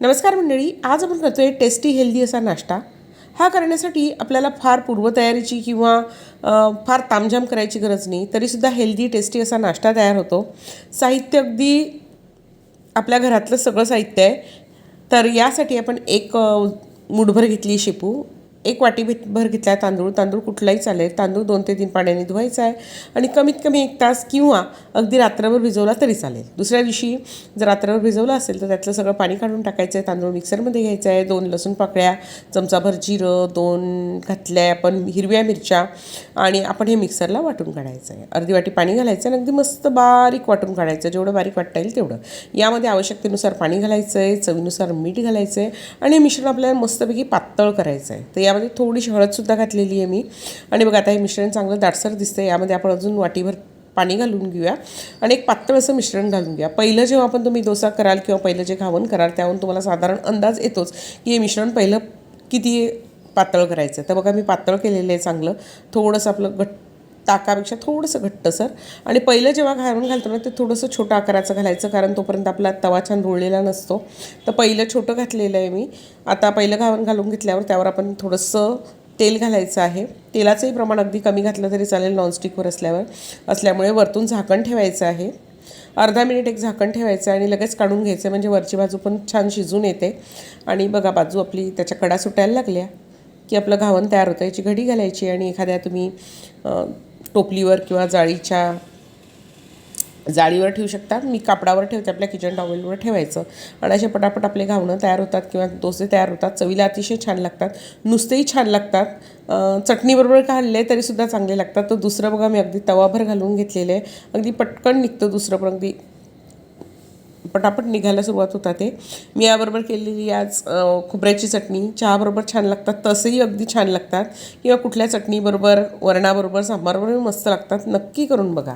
नमस्कार मंडळी आज आपण करतोय टेस्टी हेल्दी असा नाश्ता. हा करण्यासाठी आपल्याला फार पूर्वतयारीची किंवा फार तामझाम करायची गरज नाही तरीसुद्धा हेल्दी टेस्टी असा नाश्ता तयार होतो. साहित्य अगदी आपल्या घरातलं सगळं साहित्य आहे. तर यासाठी आपण एक मुठभर घेतली शेपू. एक वाटी भीत भर घेतला तांदूळ. तांदूळ कुठलाही चालेल. तांदूळ दोन ते तीन पाण्याने धुवायचा आहे. आणि कमीत कमी एक तास किंवा अगदी रात्रभर भिजवला तरी चालेल. दुसऱ्या दिवशी जर रात्रभर भिजवलं असेल तर त्यातलं सगळं पाणी काढून टाकायचं आहे. तांदूळ मिक्सरमध्ये घ्यायचं आहे. दोन लसूण पाकळ्या चमचाभर जिरं दोन घातल्या आपण हिरव्या मिरच्या आणि आपण हे मिक्सरला वाटून काढायचं आहे. अर्धी वाटी पाणी घालायचं आणि अगदी मस्त बारीक वाटून काढायचं जेवढं बारीक वाटता येईल तेवढं. यामध्ये आवश्यकतेनुसार पाणी घालायचं आहे. चवीनुसार मीठ घालायचं आहे. आणि हे मिश्रण आपल्याला मस्तपैकी पातळ करायचं आहे. तर यामध्ये थोडीशी हळदसुद्धा घातलेली आहे मी. आणि बघा आता हे मिश्रण चांगलं दाटसर दिसतं यामध्ये आपण अजून वाटीभर पाणी घालून घेऊया. आणि एक पातळ असं मिश्रण घालून घ्या पहिलं जेव्हा आपण तुम्ही डोसा कराल किंवा पहिलं जे घावन कराल त्यावरून तुम्हाला साधारण अंदाज येतोच की हे मिश्रण पहिलं किती पातळ करायचं. तर बघा मी पातळ केलेलं आहे चांगलं. थोडंसं आपलं घट्ट ताकापेक्षा थोडंसं घट्टसर आणि पहिलं जेव्हा घालून घालतो ना ते थोडंसं छोटं आकाराचं घालायचं कारण तोपर्यंत आपला तवा छान रुळलेला नसतो. तर पहिलं छोटं घातलेलं आहे मी. आता पहिलं घालून घालून घेतल्यावर त्यावर आपण थोडंसं तेल घालायचं आहे. तेलाचंही प्रमाण अगदी कमी घातलं तरी चालेल नॉनस्टिकवर असल्यावर. असल्यामुळे वरतून झाकण ठेवायचं आहे. अर्धा मिनिट एक झाकण ठेवायचं आणि लगेच काढून घ्यायचं म्हणजे वरची बाजू पण छान शिजून येते. आणि बघा बाजू आपली त्याच्या कडा सुटायला लागल्या की आपलं घावन तयार होतं. याची घडी घालायची आणि एखाद्या तुम्ही टोपलीवर किंवा जाळीच्या जाळीवर ठेवू शकतात. मी कापडावर ठेवते आपल्या किचन टॉवेलवर ठेवायचं. आणि असे पटापट आपले घावणं तयार होतात किंवा डोसे तयार होतात. चवीला अतिशय छान लागतात. नुसतेही छान लागतात. चटणीबरोबर घालले तरीसुद्धा चांगले लागतात. तर दुसरं बघा मी अगदी तवाभर घालून घेतलेलं आहे. अगदी पटकन निघतं दुसरं पण अगदी पटापट निघायला सुरुवात होता ते. मी याबरोबर केलेली आज खोबऱ्याची चटणी. चहाबरोबर छान लागतात. तसंही अगदी छान लागतात. किंवा कुठल्या चटणीबरोबर वरणाबरोबर सांबारबरोबर मस्त लागतात. नक्की करून बघा.